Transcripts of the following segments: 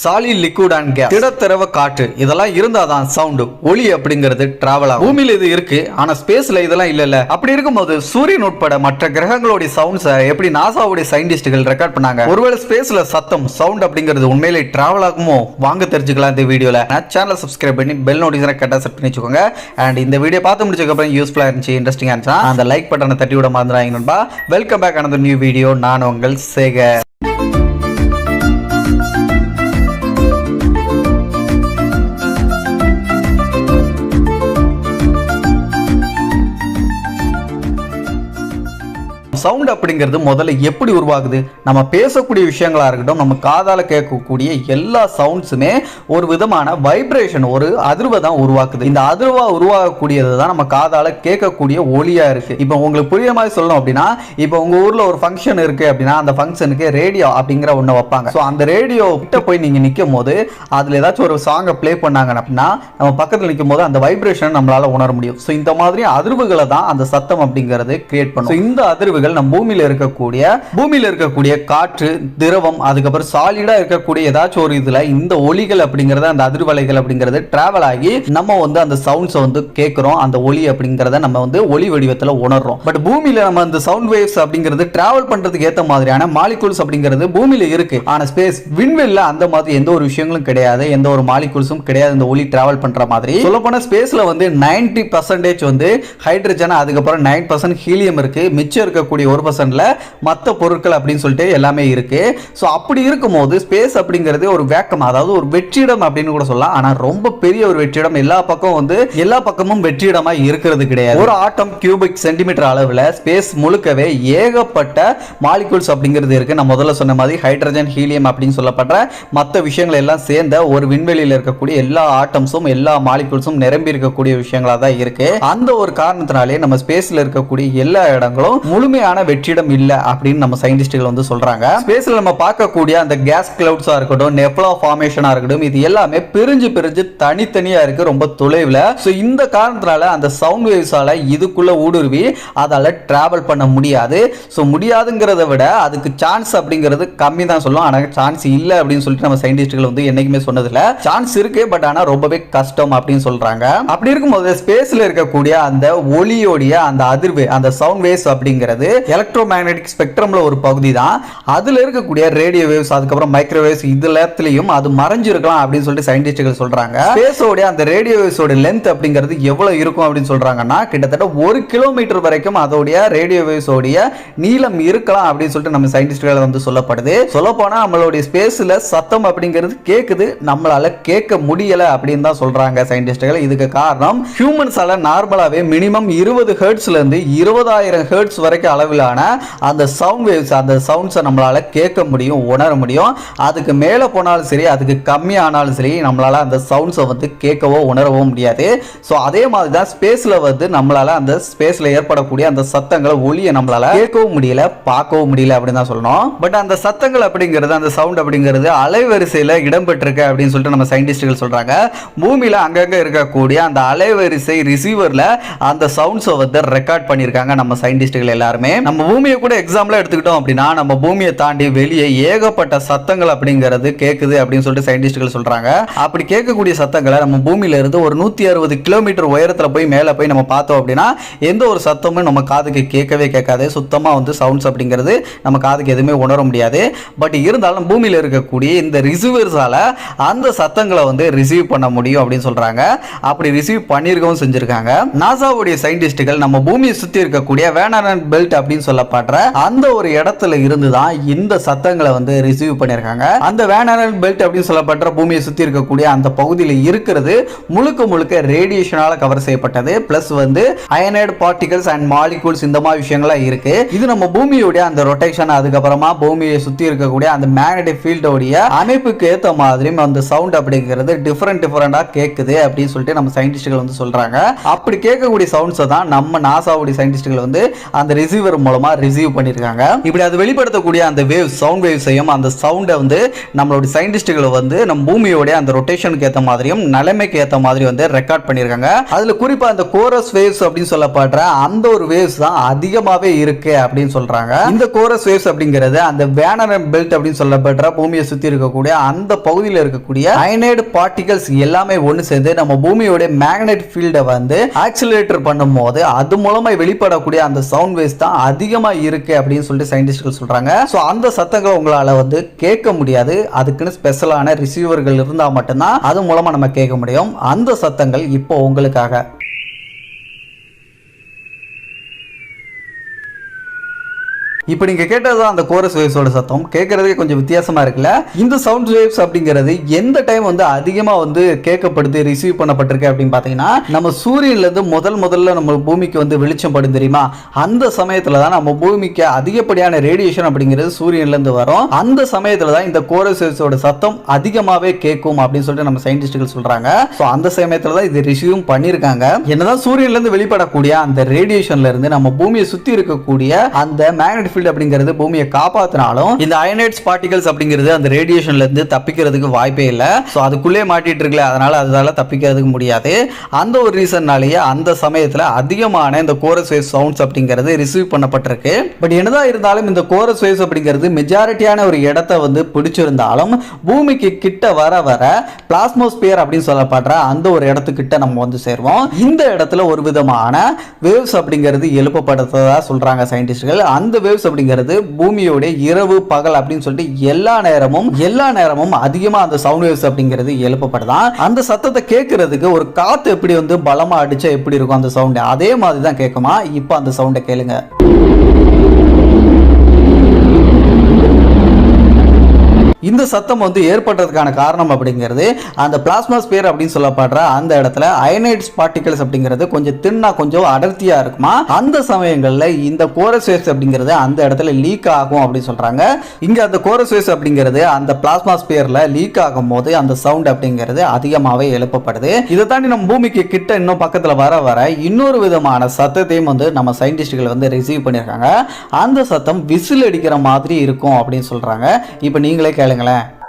Solid liquid and gas திடத்திரவ காற்று இதெல்லாம் இருந்தாதான் சவுண்டு ஒளி அப்படிங்கிறது டிராவல் ஆகும். பூமியில் இது இருக்கு ஆனா ஸ்பேஸ்ல இதெல்லாம் இல்ல அப்படி இருக்கும்போது சூரியன் உட்பட மற்ற கிரகங்களுடைய சவுண்ட்ஸை எப்படி நாசாவுடைய சயின்டிஸ்டுகள் ரெக்கார்ட் பண்ணாங்க? ஒருவேளை ஸ்பேஸ்ல சத்தம் சவுண்ட் அப்படிங்கிறது உண்மையிலே டிராவல் ஆகுமோ? வாங்க தெரிஞ்சுக்கலாம் இந்த வீடியோல சேனலை சப்ஸ்கிரைப் பண்ணி பெல் நோட்டிஃபிகேஷனை கரெக்டாக செட் பண்ணி வச்சுக்கோங்க. அண்ட் இந்த வீடியோ பார்த்து முடிச்சதுக்கப்புறம் யூஸ்ஃபுல்லாக இருந்துச்சு இன்ட்ரெஸ்டிங்காக இருந்துச்சா அந்த லைக் பட்டனை தட்டி விட மறந்துடாங்க நண்பா. Welcome back another new video நான் உங்கள் சேகர். சவுண்ட் அப்படிங்கிறது முதல்ல எப்படி உருவாகுது? நம்ம பேசக்கூடிய விஷயங்களாக இருக்கட்டும் நம்ம காதால் கேட்கக்கூடிய எல்லா சவுண்ட்ஸுமே ஒரு விதமான வைப்ரேஷன் ஒரு அதிர்வை தான் உருவாக்குது. இந்த அதிர்வா உருவாகக்கூடியது தான் நம்ம காதால் கேட்கக்கூடிய ஒளியாக இருக்குது இப்போ உங்களுக்கு புரிய மாதிரி சொல்லணும் அப்படின்னா இப்போ உங்கள் ஊரில் ஒரு ஃபங்க்ஷன் இருக்குது அப்படின்னா அந்த ஃபங்க்ஷனுக்கு ரேடியோ அப்படிங்கிற ஒன்று வைப்பாங்க. ஸோ அந்த ரேடியோ கிட்ட போய் நீங்கள் நிற்கும் போது அதில் ஏதாச்சும் ஒரு சாங்கை ப்ளே பண்ணாங்க அப்படின்னா நம்ம பக்கத்தில் நிற்கும் போது அந்த வைப்ரேஷன் நம்மளால் உணர முடியும். ஸோ இந்த மாதிரி அதிர்வுகளை தான் அந்த சத்தம் அப்படிங்கிறது கிரியேட் பண்ணும். இந்த அதிர்வுகள் பொருட்கள் நம் பூமியில் இருக்கக்கூடிய பூமியில் இருக்கக்கூடிய காற்று திரவம் அதுக்கப்புறம் சாலிடா இருக்கக்கூடிய ஏதாச்சும் ஒரு இதுல இந்த ஒலிகள் அப்படிங்கறத அந்த அதிர்வலைகள் அப்படிங்கறது டிராவல் ஆகி நம்ம வந்து அந்த சவுண்ட்ஸை வந்து கேட்கிறோம் அந்த ஒலி அப்படிங்கறத நம்ம வந்து ஒலி வடிவத்துல உணர்றோம். பட் பூமியில நம்ம அந்த சவுண்ட் வேவ்ஸ் அப்படிங்கிறது டிராவல் பண்றதுக்கு ஏத்த மாதிரியான மாலிகூல்ஸ் அப்படிங்கிறது பூமியில இருக்கு. ஆனா ஸ்பேஸ் விண்வெளியில அந்த மாதிரி எந்த ஒரு விஷயங்களும் கிடையாது. எந்த ஒரு மாலிகூல்ஸும் கிடையாது. இந்த ஒலி டிராவல் பண்ற மாதிரி. சொல்ல போனா ஸ்பேஸ்ல வந்து 90% பர்சன்டேஜ் வந்து ஹைட்ரஜன் அதுக்கப்புறம் நைன் பர்சன்ட் ஹீலியம் இருக்கு. மிச்சம் இருக்கக்கூடிய ஒரு பர்சன்ட்ல மற்ற பொருட்கள் அப்படின்னு சொல்லிட்டு எல்லாமே இருக்கு. ஸோ அப்படி இருக்கும்போது ஸ்பேஸ் அப்படிங்கிறது ஒரு வேக்கம் அதாவது ஒரு வெற்றிடம் அப்படின்னு கூட சொல்லலாம். ஆனா ரொம்ப பெரிய ஒரு வெற்றிடம் எல்லா பக்கம் வந்து எல்லா பக்கமும் வெற்றிடமாக இருக்கிறது கிடையாது. ஒரு ஆட்டம் கியூபிக் சென்டிமீட்டர் அளவுல ஸ்பேஸ் முழுக்கவே ஏகப்பட்ட மாலிகூல்ஸ் அப்படிங்கிறது இருக்கு. நான் முதல்ல சொன்ன மாதிரி ஹைட்ரஜன் ஹீலியம் அப்படின்னு சொல்லப்படுற மற்ற விஷயங்கள் எல்லாம் சேர்ந்த ஒரு விண்வெளியில் இருக்கக்கூடிய எல்லா ஆட்டம்ஸும் எல்லா மாலிகூல்ஸும் நிரம்பி இருக்கக்கூடிய விஷயங்களாக தான் இருக்கு. அந்த ஒரு காரணத்தினாலே நம்ம ஸ்பேஸில் இருக்கக்கூடிய எல்லா இடங்களும் முழுமையான வெற்றிடம் இல்ல அப்படின்னு நம்ம சயின்டிஸ்டுகள் வந்து சொல்றாங்க. ஸ்பேஸ்ல நம்ம பார்க்கக்கூடிய அந்த கேஸ் கிளவுட்ஸா இருக்கட்டும் நெப்லா ஃபார்மேஷனா இருக்கட்டும் இது எல்லாமே பிரிஞ்சு பிரிஞ்சு தனித்தனியா இருக்கு ரொம்ப தொலைவில். ஸோ இந்த காரணத்தினால அந்த சவுண்ட் வேவ்ஸால இதுக்குள்ள ஊடுருவி அதால டிராவல் பண்ண முடியாது. ஸோ முடியாதுங்கிறத விட அதுக்கு சான்ஸ் அப்படிங்கிறது கம்மி தான் சொல்லுவோம் ஆனால் சான்ஸ் இல்லை அப்படின்னு சொல்லிட்டு நம்ம சயின்டிஸ்டுகள் வந்து என்னைக்குமே சொன்னதில்ல. சான்ஸ் இருக்கு பட் ஆனால் ரொம்பவே கஷ்டம் அப்படின்னு சொல்றாங்க. அப்படி இருக்கும்போது ஸ்பேஸ்ல இருக்கக்கூடிய அந்த ஒளியோடைய அந்த அதிர்வு அந்த சவுண்ட் வேவ்ஸ் அப்படிங்கிறது எலக்ட்ரோ மேக்னெட்டிக் ஸ்பெக்ட்ரம்ல ஒரு பகுதி தான் அதில் இருக்கக்கூடிய ரேடியோ வேவ்ஸ் அதுக்கப்புறம் மைக்ரோவேவ்ஸ் இது எல்லாத்துலயும் அது மறைஞ்சிருக்கலாம் அப்படின்னு சொல்லிட்டு சயின்டிஸ்டுகள் சொல்கிறாங்க ஸ்பேஸோடைய அந்த ரேடியோ வேவ்ஸோட லென்த் அப்படிங்கிறது எவ்வளோ இருக்கும் அப்படின்னு சொல்கிறாங்கன்னா கிட்டத்தட்ட ஒரு கிலோமீட்டர் வரைக்கும் அதோடைய ரேடியோ வேவ்ஸோடைய நீளம் இருக்கலாம் அப்படின்னு சொல்லிட்டு நம்ம சயின்டிஸ்டுகள் வந்து சொல்லப்படுது. சொல்லப்போனால் நம்மளுடைய ஸ்பேஸில் சத்தம் அப்படிங்கிறது கேட்குது நம்மளால் கேட்க முடியலை அப்படின்னு தான் சொல்கிறாங்க சயின்டிஸ்டுகள் இதுக்கு காரணம் ஹியூமன்ஸால் நார்மலாகவே மினிமம் இருபது ஹேர்ட்ஸ்லேருந்து இருபதாயிரம் ஹெர்ட்ஸ் வரைக்கும் அளவிலான அந்த சவுண்ட் வேவ்ஸ் அந்த சவுண்ட்ஸை நம்மளால் கேட்க முடியும் உணர முடியும். அதுக்கு மேலே போனாலும் சரி அதுக்கு கம்மியானாலும் சரி நம்மளால் அந்த சவுண்ட்ஸை வந்து கேட்கவோ உணரவோ முடியாது. ஸோ அதே மாதிரி தான் ஸ்பேஸில் வந்து நம்மளால் அந்த ஸ்பேஸில் ஏற்படக்கூடிய அந்த சத்தங்களை ஒளியை நம்மளால் கேட்கவும் முடியல பார்க்கவும் முடியல அப்படின்னு தான் சொல்லணும். பட் அந்த சத்தங்கள் அப்படிங்கிறது அந்த சவுண்ட் அப்படிங்கிறது அலைவரிசையில் இடம்பெற்றிருக்கு அப்படின்னு சொல்லிட்டு நம்ம சயின்டிஸ்டுகள் சொல்கிறாங்க பூமியில் அங்கங்கே இருக்கக்கூடிய அந்த அலைவரிசை ரிசீவரில் அந்த சவுண்ட்ஸை வந்து ரெக்கார்ட் பண்ணியிருக்காங்க நம்ம சயின்டிஸ்டுகள் எல்லாருமே. நம்ம பூமியை கூட எக்ஸாம்பிள் எடுத்துக்கிட்டோம் அப்படின்னா நம்ம பூமியை தாண்டி வெளியே ஏகப்பட்ட சத்தங்கள் அப்படிங்கிறது கேட்குது அப்படின்னு சொல்லிட்டு சயின்டிஸ்டுகள் சொல்றாங்க. அப்படி கேட்கக்கூடிய சத்தங்களை நம்ம பூமியில இருந்து ஒரு நூத்தி அறுபது கிலோமீட்டர் உயரத்துல போய் மேலே போய் நம்ம பார்த்தோம் அப்படின்னா எந்த ஒரு சத்தமும் நம்ம காதுக்கு கேட்கவே கேட்காது. சுத்தமா வந்து சவுண்ட்ஸ் அப்படிங்கிறது நம்ம காதுக்கு எதுவுமே உணர முடியாது. பட் இருந்தாலும் பூமியில இருக்கக்கூடிய இந்த ரிசீவர்ஸால அந்த சத்தங்களை வந்து ரிசீவ் பண்ண முடியும் அப்படின்னு சொல்றாங்க. அப்படி ரிசீவ் பண்ணியிருக்கவும் செஞ்சிருக்காங்க. நாசாவுடைய சயின்டிஸ்டுகள் நம்ம பூமியை சுத்தி இருக்கக்கூடிய வேனாரன் பெல்ட் அப்படின்னு சொல்லப்படுற அந்த ஒரு இடத்துல இருந்து தான் இந்த சத்தங்களை வந்து ரிசீவ் பண்ணியிருக்காங்க. அந்த வேணாரன் பெல்ட் அப்படின்னு சொல்லப்படுற பூமியை சுற்றி இருக்கக்கூடிய அந்த பகுதியில் இருக்கிறது முழுக்க முழுக்க ரேடியேஷனால கவர் செய்யப்பட்டது. பிளஸ் வந்து அயனைடு பார்ட்டிகல்ஸ் அண்ட் மாலிகூல்ஸ் இந்த மாதிரி விஷயங்கள்லாம் இருக்கு. இது நம்ம பூமியுடைய அந்த ரொட்டேஷன் அதுக்கப்புறமா பூமியை சுற்றி இருக்கக்கூடிய அந்த மேக்னெட்டிக் ஃபீல்டோடைய அமைப்புக்கு ஏற்ற மாதிரியும் அந்த சவுண்ட் அப்படிங்கிறது டிஃப்ரெண்ட் டிஃப்ரெண்டாக கேட்குது அப்படின்னு சொல்லிட்டு நம்ம சயின்டிஸ்ட்கள் வந்து சொல்றாங்க. அப்படி கேட்கக்கூடிய சவுண்ட்ஸை தான் நம்ம நாசாவுடைய சயின்டிஸ்ட்கள் வந்து அந்த ரிசீவர் ரிசீவர் மூலமா ரிசீவ் பண்ணியிருக்காங்க இப்படி அது வெளிப்படுத்தக்கூடிய அந்த வேவ் சவுண்ட் வேவ்ஸையும் அந்த சவுண்டை வந்து நம்மளுடைய சயின்டிஸ்டுகள் வந்து நம்ம பூமியோட அந்த ரொட்டேஷனுக்கு ஏற்ற மாதிரியும் நிலைமைக்கு ஏற்ற மாதிரி வந்து ரெக்கார்ட் பண்ணியிருக்காங்க அதில் குறிப்பாக அந்த கோரஸ் வேவ்ஸ் அப்படின்னு சொல்லப்படுற அந்த ஒரு வேவ்ஸ் தான் அதிகமாகவே இருக்கு அப்படின்னு சொல்கிறாங்க இந்த கோரஸ் வேவ்ஸ் அப்படிங்கிறது அந்த வேனர் பெல்ட் அப்படின்னு சொல்லப்படுற பூமியை சுற்றி இருக்கக்கூடிய அந்த பகுதியில் இருக்கக்கூடிய அயனைடு பார்ட்டிகல்ஸ் எல்லாமே ஒன்று சேர்ந்து நம்ம பூமியோட மேக்னெட் ஃபீல்டை வந்து ஆக்சிலேட்டர் பண்ணும்போது அது மூலமாக வெளிப்படக்கூடிய அந்த சவுண்ட் வேவ்ஸ் தான் அதிகமாக இருக்குது அப்படின்னு சொல்லிட்டு சயின்டிஸ்ட்கள் சொல்கிறாங்க ஸோ அந்த சத்தங்களை உங்களால் வந்து கேட்க முடியாது. அதுக்குன்னு ஸ்பெஷலான ரிசீவர்கள் இருந்தால் மட்டும்தான் அது மூலமாக நம்ம கேட்க முடியும். அந்த சத்தங்கள் இப்போ உங்களுக்காக. இப்போ நீங்க கேட்டது அந்த கோரஸ் வேவ்ஸோட சத்தம். கேட்கறதுக்கு கொஞ்சம் வித்தியாசமா இருக்குல்ல? இந்த சவுண்ட் வேவ்ஸ் அப்படிங்கிறது எந்த டைம் வந்து அதிகமா வந்து கேட்கப்படுது ரிசீவ் பண்ணப்பட்டிருக்கு அப்படின்னு பார்த்தீங்கன்னா நம்ம சூரியன்ல இருந்து முதல் முதல்ல நம்ம பூமிக்கு வந்து வெளிச்சம் படும் தெரியுமா? அந்த சமயத்துல தான் நம்ம பூமிக்கு அதிகப்படியான ரேடியேஷன் அப்படிங்கிறது சூரியன்ல இருந்து வரும். அந்த சமயத்துல தான் இந்த கோரஸ் வேவ்ஸோட சத்தம் அதிகமாவே கேட்கும் அப்படின்னு சொல்லிட்டு நம்ம சயின்டிஸ்டுகள் சொல்றாங்க. ஸோ அந்த சமயத்துல தான் இது ரிசீவும் பண்ணியிருக்காங்க. என்னதான் சூரியன்ல இருந்து வெளிப்படக்கூடிய அந்த ரேடியேஷன்ல இருந்து நம்ம பூமியை சுத்தி இருக்கக்கூடிய அந்த மேக்னெட் ஃபீல்டு அப்படிங்கிறது பூமியை காப்பாத்தினாலும் இந்த அயனைட்ஸ் பார்ட்டிகல்ஸ் அப்படிங்கிறது அந்த ரேடியேஷன்ல இருந்து தப்பிக்கிறதுக்கு வாய்ப்பே இல்லை. ஸோ அதுக்குள்ளே மாட்டிட்டு இருக்கல அதனால அதால தப்பிக்கிறதுக்கு முடியாது. அந்த ஒரு ரீசன்னாலேயே அந்த சமயத்தில் அதிகமான இந்த கோரஸ் வேவ் சவுண்ட்ஸ் அப்படிங்கிறது ரிசீவ் பண்ணப்பட்டிருக்கு. பட் என்னதான் இருந்தாலும் இந்த கோரஸ் வேவ்ஸ் அப்படிங்கிறது மெஜாரிட்டியான ஒரு இடத்த வந்து பிடிச்சிருந்தாலும் பூமிக்கு கிட்ட வர வர பிளாஸ்மோஸ்பியர் அப்படின்னு சொல்லப்படுற அந்த ஒரு இடத்துக்கிட்ட நம்ம வந்து சேருவோம். இந்த இடத்துல ஒரு விதமான வேவ்ஸ் அப்படிங்கிறது எழுப்பப்படுறதா சொல்றாங்க சயின்டிஸ்ட்கள் அந்த வேவ்ஸ் அப்படிங்கிறது பூமியோட இரவு பகல் அப்படின்னு சொல்லிட்டு எல்லா நேரமும் எல்லா நேரமும் அதிகமா அந்த சவுண்ட் வேவ்ஸ் அப்படிங்கிறது எழுப்பப்படுதான். அந்த சத்தத்தை கேட்கறதுக்கு ஒரு காற்று எப்படி வந்து பலமா அடிச்சா எப்படி இருக்கும் அந்த சவுண்ட் அதே மாதிரி தான் கேட்குமா? இப்போ அந்த சவுண்டை கேளுங்க. இந்த சத்தம் வந்து ஏற்பட்டதுக்கான காரணம் அப்படிங்கிறது அந்த பிளாஸ்மாஸ்பியர் அப்படின்னு சொல்லப்படுற அந்த இடத்துல அயனைட்ஸ் பார்ட்டிகல்ஸ் அப்படிங்கிறது கொஞ்சம் தின்னா கொஞ்சம் அடர்த்தியாக இருக்குமா? அந்த சமயங்களில் இந்த கோரஸ் வேவ்ஸ் அப்படிங்கிறது அந்த இடத்துல லீக் ஆகும் அப்படின்னு சொல்கிறாங்க இங்கே அந்த கோரஸ் வேவ்ஸ் அப்படிங்கிறது அந்த பிளாஸ்மாஸ்பியரில் லீக் ஆகும் போது அந்த சவுண்ட் அப்படிங்கிறது அதிகமாகவே எழுப்பப்படுது. இதை தாண்டி நம்ம பூமிக்கு கிட்ட இன்னும் பக்கத்தில் வர வர இன்னொரு விதமான சத்தத்தையும் வந்து நம்ம சயின்டிஸ்டுகள் வந்து ரிசீவ் பண்ணியிருக்காங்க. அந்த சத்தம் விசில் அடிக்கிற மாதிரி இருக்கும் அப்படின்னு சொல்கிறாங்க இப்போ நீங்களே கேளுங்களேன்.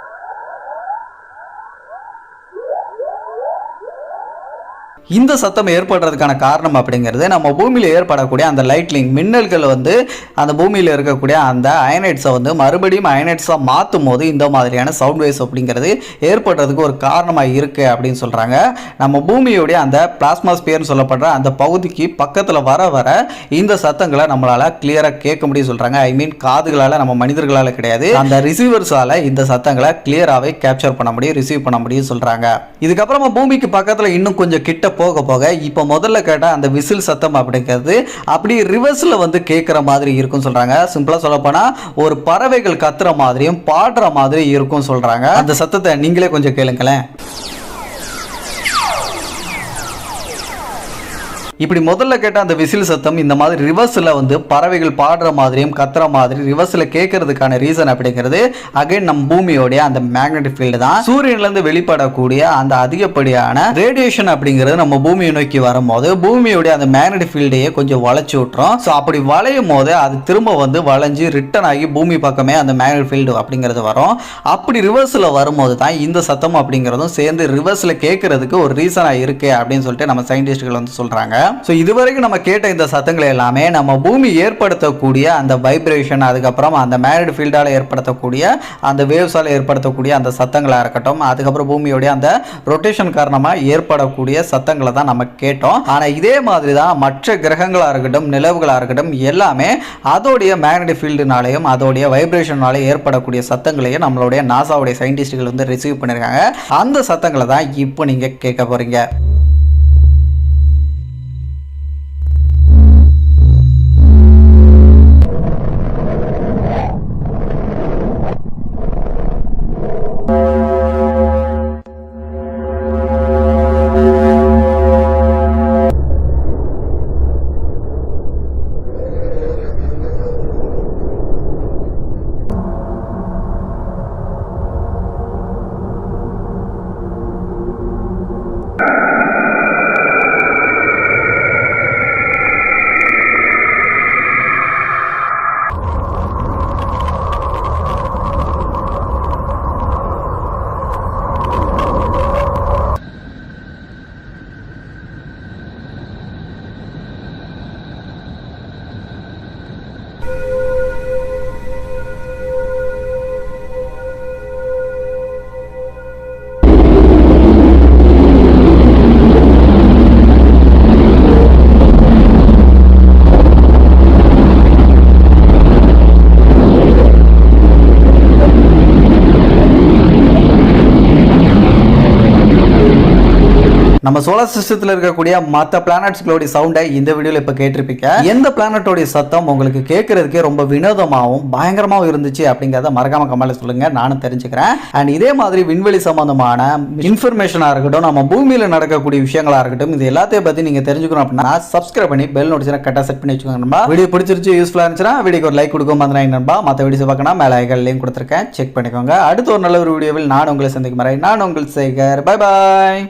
இந்த சத்தம் ஏற்படுறதுக்கான காரணம் அப்படிங்கிறது நம்ம பூமியில் ஏற்படக்கூடிய அந்த லைட்லிங் மின்னல்கள் வந்து அந்த பூமியில் இருக்கக்கூடிய அந்த அயனைட்ஸை வந்து மறுபடியும் அயனைட்ஸாக மாற்றும் போது இந்த மாதிரியான சவுண்ட் வேவ்ஸ் அப்படிங்கிறது ஏற்படுறதுக்கு ஒரு காரணமாக இருக்குது அப்படின்னு சொல்கிறாங்க நம்ம பூமியுடைய அந்த பிளாஸ்மாஸ்பியர்னு சொல்லப்படுற அந்த பகுதிக்கு பக்கத்தில் வர வர இந்த சத்தங்களை நம்மளால் கிளியராக கேட்க முடியும் சொல்கிறாங்க ஐ மீன் காதுகளால் நம்ம மனிதர்களால் கிடையாது. அந்த ரிசீவர்ஸால் இந்த சத்தங்களை கிளியராகவே கேப்சர் பண்ண முடியும் ரிசீவ் பண்ண முடியும் சொல்கிறாங்க இதுக்கப்புறமா பூமிக்கு பக்கத்தில் இன்னும் கொஞ்சம் கிட்ட போக போக இப்போ முதல்ல கேட்டால் அந்த விசில் சத்தம் அப்படிங்கிறது அப்படி ரிவர்ஸில் வந்து கேட்குற மாதிரி இருக்கும்னு சொல்கிறாங்க சிம்பிளாக சொல்லப்போனால் ஒரு பறவைகள் கத்துற மாதிரியும் பாடுற மாதிரி இருக்கும்னு சொல்கிறாங்க அந்த சத்தத்தை நீங்களே கொஞ்சம் கேளுங்களேன். இப்படி முதல்ல கேட்ட அந்த விசில் சத்தம் இந்த மாதிரி ரிவர்ஸில் வந்து பறவைகள் பாடுற மாதிரியும் கத்துற மாதிரி ரிவர்ஸில் கேட்கறதுக்கான ரீசன் அப்படிங்கிறது அகைன் நம்ம பூமியோடைய அந்த மேக்னெட்டிக் ஃபீல்டு தான். சூரியன்லேருந்து வெளிப்படக்கூடிய அந்த அதிகப்படியான ரேடியேஷன் அப்படிங்கிறது நம்ம பூமியை நோக்கி வரும்போது பூமியோடைய அந்த மேக்னெட்டிக் ஃபீல்டையே கொஞ்சம் வளைச்சி விட்டுரும். ஸோ அப்படி வளையும் போது அது திரும்ப வந்து வளைஞ்சு ரிட்டர்ன் ஆகி பூமி பக்கமே அந்த மேக்னெட்டிக் ஃபீல்டு அப்படிங்கிறது வரும். அப்படி ரிவர்ஸில் வரும்போது தான் இந்த சத்தம் அப்படிங்கிறதும் சேர்ந்து ரிவர்ஸில் கேட்கறதுக்கு ஒரு ரீசனாக இருக்கு அப்படின்னு சொல்லிட்டு நம்ம சயின்டிஸ்ட்கள் வந்து சொல்கிறாங்க ஸோ இதுவரைக்கும் நம்ம கேட்ட இந்த சத்தங்கள் எல்லாமே நம்ம பூமி ஏற்படுத்தக்கூடிய அந்த வைப்ரேஷன் அதுக்கப்புறம் அந்த மேரிட் ஃபீல்டால் ஏற்படுத்தக்கூடிய அந்த வேவ்ஸால் ஏற்படுத்தக்கூடிய அந்த சத்தங்களாக இருக்கட்டும் அதுக்கப்புறம் பூமியோடைய அந்த ரொட்டேஷன் காரணமாக ஏற்படக்கூடிய சத்தங்களை தான் நம்ம கேட்டோம். ஆனால் இதே மாதிரி தான் மற்ற கிரகங்களாக இருக்கட்டும் நிலவுகளாக இருக்கட்டும் எல்லாமே அதோடைய மேக்னெட்டிக் ஃபீல்டுனாலையும் அதோடைய வைப்ரேஷனாலையும் ஏற்படக்கூடிய சத்தங்களையும் நம்மளுடைய நாசாவுடைய சயின்டிஸ்டுகள் வந்து ரிசீவ் பண்ணியிருக்காங்க அந்த சத்தங்களை தான் இப்போ நீங்கள் கேட்க போகிறீங்க நம்ம சோலார் சிஸ்டத்தில் இருக்கக்கூடிய மற்ற பிளானட்ஸ்களுடைய சவுண்டை இந்த வீடியோவில் இப்போ கேட்டிருப்பீங்க. எந்த பிளானட்டோடைய சத்தம் உங்களுக்கு கேட்கறதுக்கே ரொம்ப வினோதமாகவும் பயங்கரமாகவும் இருந்துச்சு அப்படிங்கிறத மறக்காம கமெண்ட்ல சொல்லுங்க. நானும் தெரிஞ்சுக்கிறேன். அண்ட் இதே மாதிரி விண்வெளி சம்பந்தமான இன்ஃபர்மேஷனாக இருக்கட்டும் நம்ம பூமியில் நடக்கக்கூடிய விஷயங்களாக இருக்கட்டும் இது எல்லாத்தையும் பற்றி நீங்கள் தெரிஞ்சுக்கணும் அப்படின்னா சப்ஸ்கிரைப் பண்ணி பெல் நோட்டிஃபிகேஷன் கரெக்டாக செட் பண்ணி வச்சுக்கோங்க நண்பா. வீடியோ பிடிச்சிருச்சு யூஸ்ஃபுல்லாக இருந்துச்சுன்னா வீடியோக்கு ஒரு லைக் கொடுக்க மாதிரி நண்பா. மற்ற வீடியோஸ் பார்க்கணும் மேலே ஐகள் லிங்க் கொடுத்துருக்கேன். செக் பண்ணிக்கோங்க. அடுத்த ஒரு நல்ல ஒரு வீடியோவில் நான் உங்களை சந்திக்கும் வரை நான் உங்கள் சேகர். Bye bye